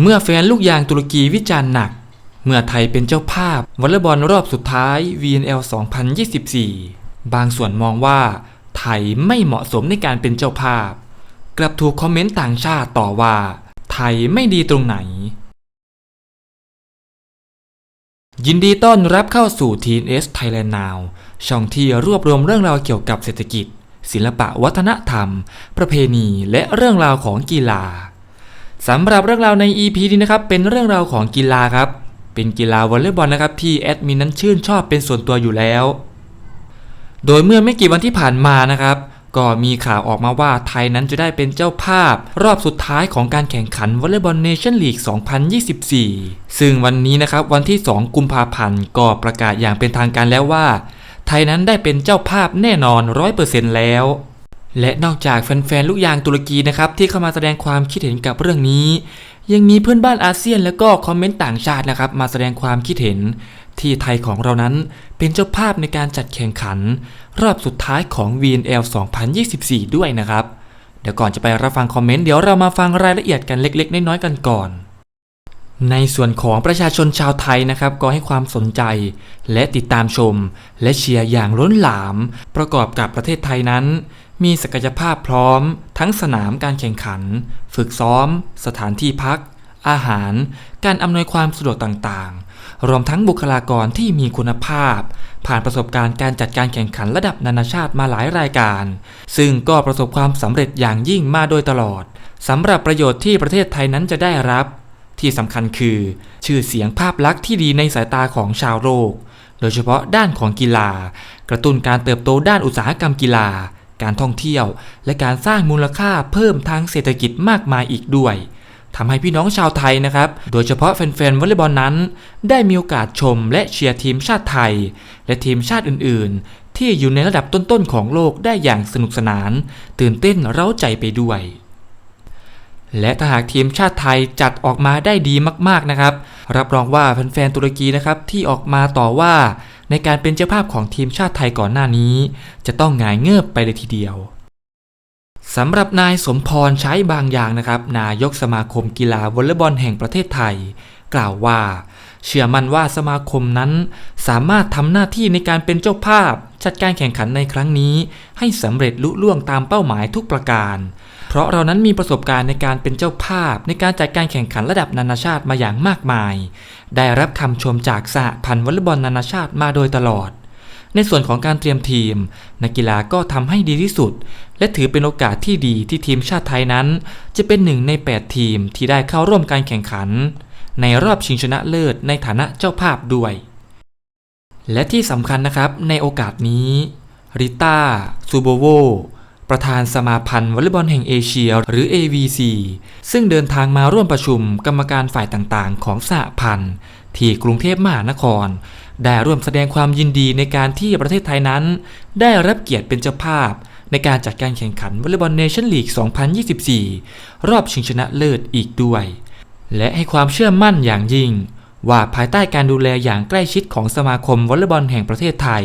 เมื่อแฟนลูกยางตุรกีวิจารณ์หนัก เมื่อไทยเป็นเจ้าภาพวอลเลย์บอลรอบสุดท้าย VNL 2024 บางส่วนมองว่า ไทยไม่เหมาะสมในการเป็นเจ้าภาพ กลับถูกคอมเมนต์ต่างชาติต่อว่า ไทยไม่ดีตรงไหน ยินดีต้อนรับเข้าสู่ TNS Thailand Now ช่องที่รวบรวมเรื่องราวเกี่ยวกับเศรษฐกิจ ศิลปะวัฒนธรรม ประเพณีและเรื่องราวของกีฬา สำหรับเรื่องราวใน EP นี้นะครับเป็นเรื่องราวของกีฬาครับเป็นกีฬาวอลเลย์บอลนะครับที่แอดมินนั้นชื่นชอบเป็นส่วนตัวอยู่แล้ว โดยเมื่อไม่กี่วันที่ผ่านมานะครับ ก็มีข่าวออกมาว่าไทยนั้นจะได้เป็นเจ้าภาพ รอบสุดท้ายของการแข่งขันวอลเลย์บอลเนชั่นลีก 2024 ซึ่งวันนี้นะครับวันที่ 2 กุมภาพันธ์ก็ประกาศอย่างเป็นทางการแล้วว่า ไทยนั้นได้เป็นเจ้าภาพแน่นอน 100%แล้ว และนอกจากแฟนๆลูกยางตุรกีนะครับที่เข้ามาแสดงความคิดเห็นกับเรื่องนี้ ยังมีเพื่อนบ้านอาเซียนและก็คอมเมนต์ต่างชาตินะครับมาแสดงความคิดเห็น ที่ไทยของเรานั้นเป็นเจ้าภาพในการจัดแข่งขัน รอบสุดท้ายของ VNL 2024 ด้วยนะครับ เดี๋ยวก่อนจะไปรับฟังคอมเมนต์เดี๋ยวเรามาฟังรายละเอียดกันเล็ก ๆ น้อยๆกันก่อนในส่วนของประชาชนชาวไทยนะครับก็ให้ความสนใจ และติดตามชม และเชียร์อย่างล้นหลาม ประกอบกับประเทศไทยนั้น มีศักยภาพพร้อม ทั้งสนามการแข่งขัน ฝึกซ้อม สถานที่พัก อาหาร การอำนวยความสะดวกต่างๆ รวมทั้งบุคลากรที่มีคุณภาพ ผ่านประสบการณ์การจัดการแข่งขันระดับนานาชาติมาหลายรายการ ซึ่งก็ประสบความสำเร็จอย่างยิ่งมาโดยตลอดสำหรับประโยชน์ที่ประเทศไทยนั้นจะได้รับ ที่สำคัญคือ ชื่อเสียงภาพลักษณ์ที่ดีในสายตาของชาวโลก โดยเฉพาะด้านของกีฬา กระตุ้นการเติบโตด้านอุตสาหกรรมกีฬา การท่องเที่ยว และการสร้างมูลค่าเพิ่มทางเศรษฐกิจมากมายอีกด้วยทำให้พี่น้องชาวไทยนะครับ โดยเฉพาะแฟนๆวอลเลย์บอลนั้น ได้มีโอกาสชมและเชียร์ทีมชาติไทย และทีมชาติอื่นๆ ที่อยู่ในระดับต้นๆของโลกได้อย่างสนุกสนาน ตื่นเต้นเร้าใจไปด้วย และถ้าหากทีมชาติไทยจัดออกมาได้ดีมากๆนะครับ รับรองว่าแฟนๆตุรกีนะครับที่ออกมาต่อว่า ในการเป็นเจ้าภาพของทีมชาติไทยก่อนหน้านี้ จะต้องหงายเงิบไปเลยทีเดียวสำหรับนายสมพรใช้บางอย่างนะครับ นายกสมาคมกีฬาวอลเลย์บอลแห่งประเทศไทย กล่าวว่า เชื่อมั่นว่าสมาคมนั้น สามารถทำหน้าที่ในการเป็นเจ้าภาพ จัดการแข่งขันในครั้งนี้ ให้สำเร็จลุล่วงตามเป้าหมายทุกประการ เพราะเรานั้นมีประสบการณ์ในการเป็นเจ้าภาพ ในการจัดการแข่งขันระดับนานาชาติมาอย่างมากมาย ได้รับคำชมจากสหพันธ์วอลเลย์บอลนานาชาติมาโดยตลอด ในส่วนของการเตรียมทีม นักกีฬาก็ทำให้ดีที่สุด และถือเป็นโอกาสที่ดีที่ทีมชาติไทยนั้น จะเป็นหนึ่งใน 8 ทีมที่ได้เข้าร่วมการแข่งขัน ในรอบชิงชนะเลิศในฐานะเจ้าภาพด้วย และที่สำคัญนะครับในโอกาสนี้ริต้าซูโบโว ประธานสมาพันธ์วอลเลย์บอลแห่งเอเชีย หรือ AVC ซึ่งเดินทางมาร่วมประชุมกรรมการฝ่ายต่างๆ ของสหพันธ์ที่กรุงเทพมหานคร ได้ร่วมแสดงความยินดีในการที่ประเทศไทยนั้น ได้รับเกียรติเป็นเจ้าภาพ ในการจัดการแข่งขันวอลเลย์บอลเนชั่นลีก 2024 รอบชิงชนะเลิศอีกด้วย และให้ความเชื่อมั่นอย่างยิ่งว่าภายใต้การดูแลอย่างใกล้ชิดของสมาคมวอลเลย์บอลแห่งประเทศไทย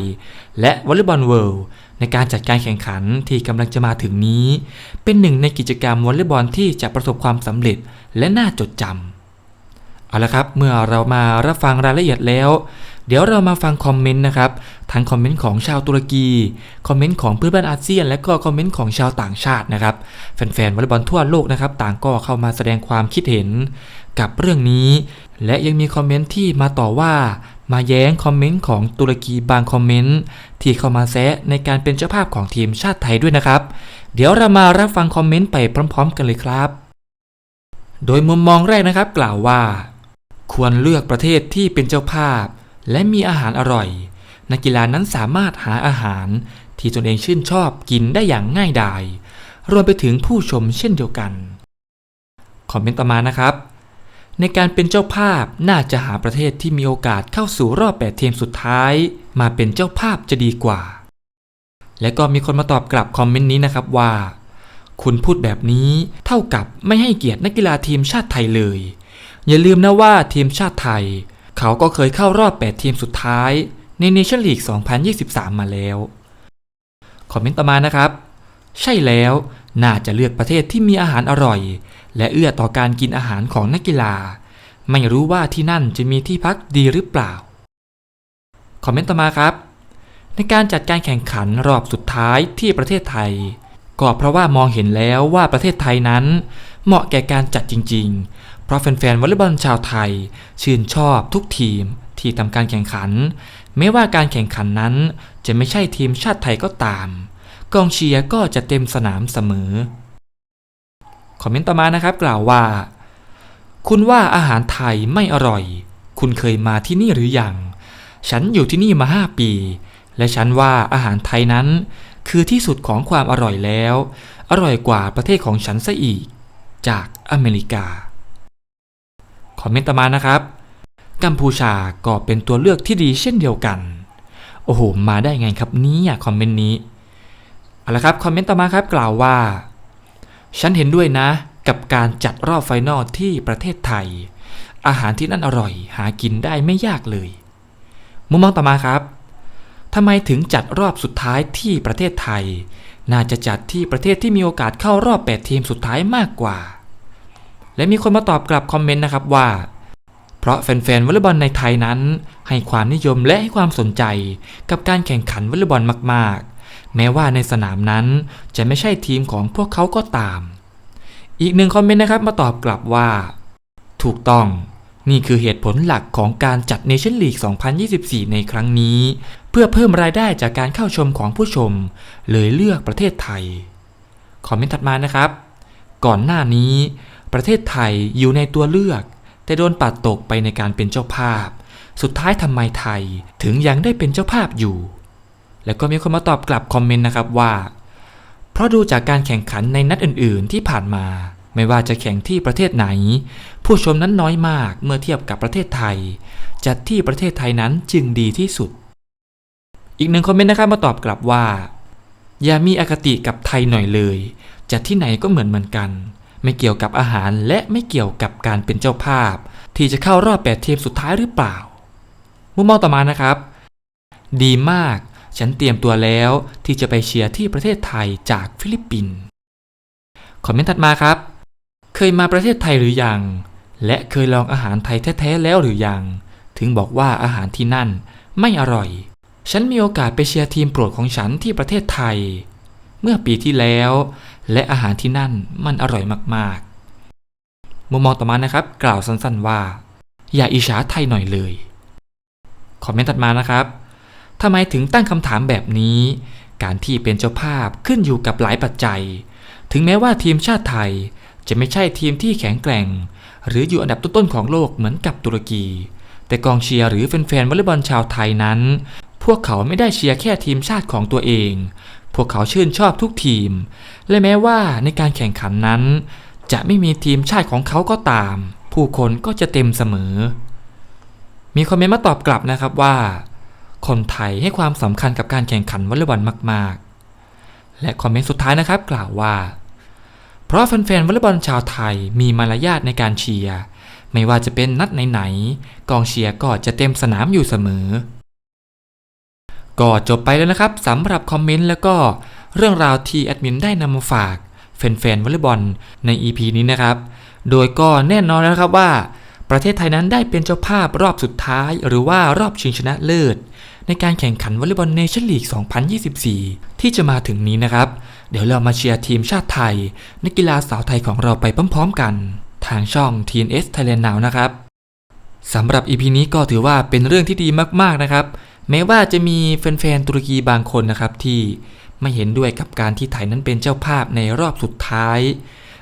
และวอลเลย์บอลเวิลด์ ในการจัดการแข่งขันที่กำลังจะมาถึงนี้ เป็นหนึ่งในกิจกรรมวอลเลย์บอลที่จะประสบความสำเร็จและน่าจดจำเอาละครับเมื่อเรามารับฟังรายละเอียดแล้ว เดี๋ยวเรามาฟังคอมเมนต์นะครับทั้งคอมเมนต์ของชาวตุรกีคอมเมนต์ของเพื่อนบ้านอาเซียน และก็คอมเมนต์ของชาวต่างชาตินะครับแฟนๆวอลเลย์บอลทั่วโลกนะครับต่างก็เข้ามาแสดงความคิดเห็นกับเรื่องนี้ และยังมีคอมเมนต์ที่มาต่อว่า มาแย้งคอมเมนต์ของตุรกีบางคอมเมนต์ที่เข้ามาแซะในการเป็นเจ้าภาพของทีมชาติไทยด้วยนะครับ เดี๋ยวเรามารับฟังคอมเมนต์ไปพร้อม ๆ กันเลยครับ โดยมุมมองแรกนะครับกล่าวว่า ควรเลือกประเทศที่เป็นเจ้าภาพ และมีอาหารอร่อย นักกีฬานั้นสามารถหาอาหาร ที่ตนเองชื่นชอบกินได้อย่างง่ายดายรวมไปถึงผู้ชมเช่นเดียวกันคอมเมนต์ต่อมานะครับ ในการเป็นเจ้าภาพน่าจะหาประเทศที่มีโอกาสเข้าสู่รอบ 8 ทีมสุดท้าย มาเป็นเจ้าภาพจะดีกว่า และก็มีคนมาตอบกลับคอมเมนต์นี้นะครับว่า คุณพูดแบบนี้เท่ากับไม่ให้เกียรตินักกีฬาทีมชาติไทยเลย อย่าลืมนะว่าทีมชาติไทย เขาก็เคยเข้ารอบ 8 ทีมสุดท้ายในเนชั่นลีก 2023 มาแล้ว คอมเมนต์ต่อมานะครับ ใช่แล้ว น่าจะเลือกประเทศที่มีอาหารอร่อย และเอื้อต่อการกินอาหารของนักกีฬา ไม่รู้ว่าที่นั่นจะมีที่พักดีหรือเปล่า คอมเมนต์ต่อมาครับ ในการจัดการแข่งขันรอบสุดท้ายที่ประเทศไทย ก็เพราะว่ามองเห็นแล้วว่าประเทศไทยนั้น เหมาะแก่การจัดจริง ๆ เพราะแฟนๆวอลเลย์บอลชาวไทย ชื่นชอบทุกทีมที่ทำการแข่งขัน ไม่ว่าการแข่งขันนั้นจะไม่ใช่ทีมชาติไทยก็ตาม กองเชียร์ก็จะเต็มสนามเสมอ คอมเมนต์ต่อมานะครับกล่าวว่า คุณว่าอาหารไทยไม่อร่อย คุณเคยมาที่นี่หรือยัง ฉันอยู่ที่นี่มาห้าปี และฉันว่าอาหารไทยนั้น คือที่สุดของความอร่อยแล้ว อร่อยกว่าประเทศของฉันซะอีก จากอเมริกา คอมเมนต์ต่อมานะครับ กัมพูชาก็เป็นตัวเลือกที่ดีเช่นเดียวกัน โอ้โห มาได้ไงครับนี้คอมเมนต์นี้ เอาละครับคอมเมนต์ต่อมาครับกล่าวว่า ฉันเห็นด้วยนะ กับการจัดรอบไฟนอลที่ประเทศไทย อาหารที่นั่นอร่อย หากินได้ไม่ยากเลย มุมมองต่อมาครับทำไมถึงจัดรอบสุดท้ายที่ประเทศไทย น่าจะจัดที่ประเทศที่มีโอกาสเข้ารอบ 8 ทีมสุดท้ายมากกว่า และมีคนมาตอบกลับคอมเมนต์นะครับว่า เพราะแฟนๆวอลเลย์บอลในไทยนั้น ให้ความนิยมและให้ความสนใจกับการแข่งขันวอลเลย์บอลมากๆ แม้ว่าในสนามนั้นจะไม่ใช่ทีมของพวกเขาก็ตาม อีกหนึ่งคอมเมนต์นะครับมาตอบกลับว่า ถูกต้อง นี่คือเหตุผลหลักของการจัดเนชั่นลีก 2024 ในครั้งนี้ เพื่อเพิ่มรายได้จากการเข้าชมของผู้ชม เลยเลือกประเทศไทย คอมเมนต์ถัดมานะครับ ก่อนหน้านี้ ประเทศไทยอยู่ในตัวเลือก แต่โดนปัดตกไปในการเป็นเจ้าภาพ สุดท้ายทำไมไทยถึงยังได้เป็นเจ้าภาพอยู่ แล้วก็มีคนมาตอบกลับคอมเมนต์นะครับว่า เพราะดูจากการแข่งขันในนัดอื่น ๆ ที่ผ่านมา ไม่ว่าจะแข่งที่ประเทศไหน ผู้ชมนั้นน้อยมากเมื่อเทียบกับประเทศไทย จัดที่ประเทศไทยนั้นจึงดีที่สุด อีกหนึ่งคอมเมนต์นะครับมาตอบกลับว่า อย่ามีอคติกับไทยหน่อยเลย จัดที่ไหนก็เหมือนเหมือนกัน ไม่เกี่ยวกับอาหารและไม่เกี่ยวกับการเป็นเจ้าภาพ ที่จะเข้ารอบแปดทีมสุดท้ายหรือเปล่า มุมมองต่อมานะครับ ดีมาก ฉันเตรียมตัวแล้วที่จะไปเชียร์ที่ประเทศไทยจากฟิลิปปินส์คอมเมนต์ถัดมาครับ เคยมาประเทศไทยหรือยัง และเคยลองอาหารไทยแท้ๆแล้วหรือยัง ถึงบอกว่าอาหารที่นั่นไม่อร่อย ฉันมีโอกาสไปเชียร์ทีมโปรดของฉันที่ประเทศไทย เมื่อปีที่แล้ว และอาหารที่นั่นมันอร่อยมากๆ มุมมองต่อมานะครับ กล่าวสั้นๆว่า อย่าอิจฉาไทยหน่อยเลย คอมเมนต์ถัดมานะครับ ทำไมถึงตั้งคำถามแบบนี้ การที่เป็นเจ้าภาพขึ้นอยู่กับหลายปัจจัย ถึงแม้ว่าทีมชาติไทยจะไม่ใช่ทีมที่แข็งแกร่ง หรืออยู่อันดับต้นๆของโลกเหมือนกับตุรกี แต่กองเชียร์หรือแฟนๆวอลเลย์บอลชาวไทยนั้น พวกเขาไม่ได้เชียร์แค่ทีมชาติของตัวเอง พวกเขาชื่นชอบทุกทีม และแม้ว่าในการแข่งขันนั้น จะไม่มีทีมชาติของเขาก็ตาม ผู้คนก็จะเต็มเสมอ มีคอมเมนต์มาตอบกลับนะครับว่า คนไทยให้ความสำคัญกับการแข่งขันวอลเลย์บอลมาก ๆ และคอมเมนต์สุดท้ายนะครับกล่าวว่า เพราะแฟนๆวอลเลย์บอลชาวไทยมีมารยาทในการเชียร์ไม่ว่าจะเป็นนัดไหนๆกองเชียร์ก็จะเต็มสนามอยู่เสมอ ก็จบไปแล้วนะครับสำหรับคอมเมนต์แล้วก็เรื่องราวที่แอดมินได้นำมาฝากแฟนๆวอลเลย์บอลใน EP นี้นะครับ โดยก็แน่นอนแล้วนะครับว่า ประเทศไทยนั้นได้เป็นเจ้าภาพรอบสุดท้าย หรือว่ารอบชิงชนะเลิศ ในการแข่งขันวอลเลย์บอลเนชั่นลีก 2024 ที่จะมาถึงนี้นะครับ เดี๋ยวเรามาเชียร์ทีมชาติไทย นักกีฬาสาวไทยของเราไปพร้อมๆกัน ทางช่อง TNS Thailand Now นะครับสำหรับ EP นี้ก็ถือว่าเป็นเรื่องที่ดีมากๆนะครับ แม้ว่าจะมีแฟนๆตุรกีบางคนนะครับที่ไม่เห็นด้วยกับการที่ไทยนั้นเป็นเจ้าภาพในรอบสุดท้าย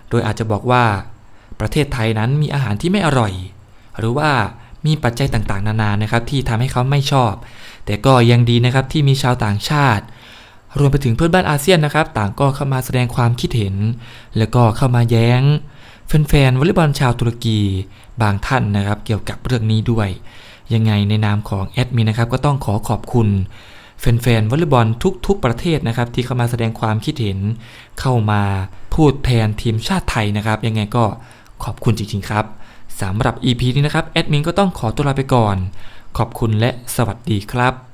โดยอาจจะบอกว่า ประเทศไทยนั้นมีอาหารที่ไม่อร่อย หรือว่ามีปัจจัยต่างๆ นานานะครับที่ทำให้เขาไม่ชอบ แต่ก็ยังดีนะครับที่มีชาวต่างชาติ รวมไปถึงเพื่อนบ้านอาเซียนนะครับ ต่างก็เข้ามาแสดงความคิดเห็น แล้วก็เข้ามาแย้งแฟนๆวอลเลย์บอลชาวตุรกีบางท่านนะครับ เกี่ยวกับเรื่องนี้ด้วย ยังไงในนามของแอดมินนะครับก็ต้องขอขอบคุณแฟนๆวอลเลย์บอลทุก ๆ ประเทศนะครับ ที่เข้ามาแสดงความคิดเห็น เข้ามาพูดแทนทีมชาติไทยนะครับ ยังไงก็ขอบคุณจริงๆครับสำหรับ EP นี้นะครับแอดมินก็ต้องขอตัวลาไปก่อน ขอบคุณและสวัสดีครับ